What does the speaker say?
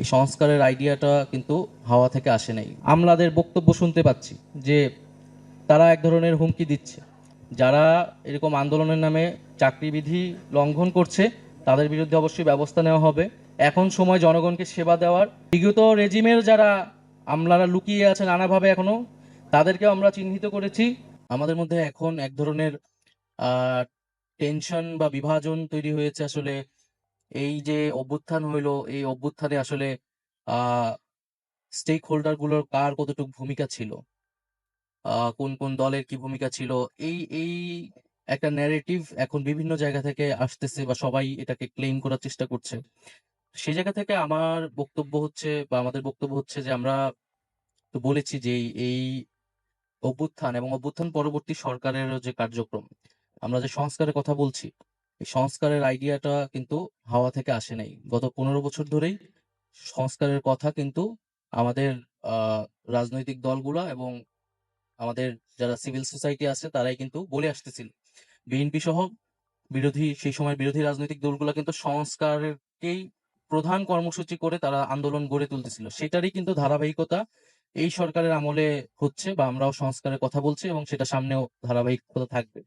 এই সংস্কারের আইডিয়াটা কিন্তু হাওয়া থেকে আসে নাই। আমলাদের বক্তব্য শুনতে পাচ্ছি যে তারা এক ধরনের হুমকি দিচ্ছে। যারা এরকম আন্দোলনের নামে চাকরিবিধি লঙ্ঘন করছে, তাদের বিরুদ্ধে অবশ্যই ব্যবস্থা নেওয়া হবে। এখন সময় জনগণকে সেবা দেওয়ার। বিগত রেজিমের যারা আমলারা লুকিয়ে আছে নানাভাবে এখনও, তাদেরকেও আমরা চিহ্নিত করেছি। আমাদের মধ্যে এখন এক ধরনের টেনশন বা বিভাজন তৈরি হয়েছে আসলে এই যে অভ্যুত্থান হইল, এই অভ্যুত্থানে আসলে স্টেক হোল্ডারগুলোর কার কতটুকু ভূমিকা ছিল? কোন কোন দলের কি ভূমিকা ছিল? এই এই একটা ন্যারেটিভ এখন বিভিন্ন জায়গা থেকে আসতেছে বা সবাই এটাকে ক্লেম করার চেষ্টা করছে। সেই জায়গা থেকে আমার বক্তব্য হচ্ছে বা আমাদের বক্তব্য হচ্ছে যে আমরা তো বলেছি যে এই- অভ্যুত্থান এবং অভ্যুত্থান পরবর্তী সরকারের যে কার্যক্রম, আমরা যে সংস্কারের কথা বলছি সংস্কারের আইডিয়াটা কিন্তু হাওয়া থেকে আসে নাই। গত পনেরো বছর ধরেই সংস্কারের কথা কিন্তু আমাদের রাজনৈতিক দলগুলা এবং আমাদের যারা সিভিল সোসাইটি আছে তারাই কিন্তু বলে আসতেছিল। বিএনপি সহ বিরোধী, সেই সময় বিরোধী রাজনৈতিক দলগুলো কিন্তু সংস্কারকেই প্রধান কর্মসূচি করে তারা আন্দোলন গড়ে তুলতেছিল। সেটারই কিন্তু ধারাবাহিকতা এই সরকারের আমলে হচ্ছে বা আমরাও সংস্কারের কথা বলছি এবং সেটা সামনেও ধারাবাহিকতা থাকবে।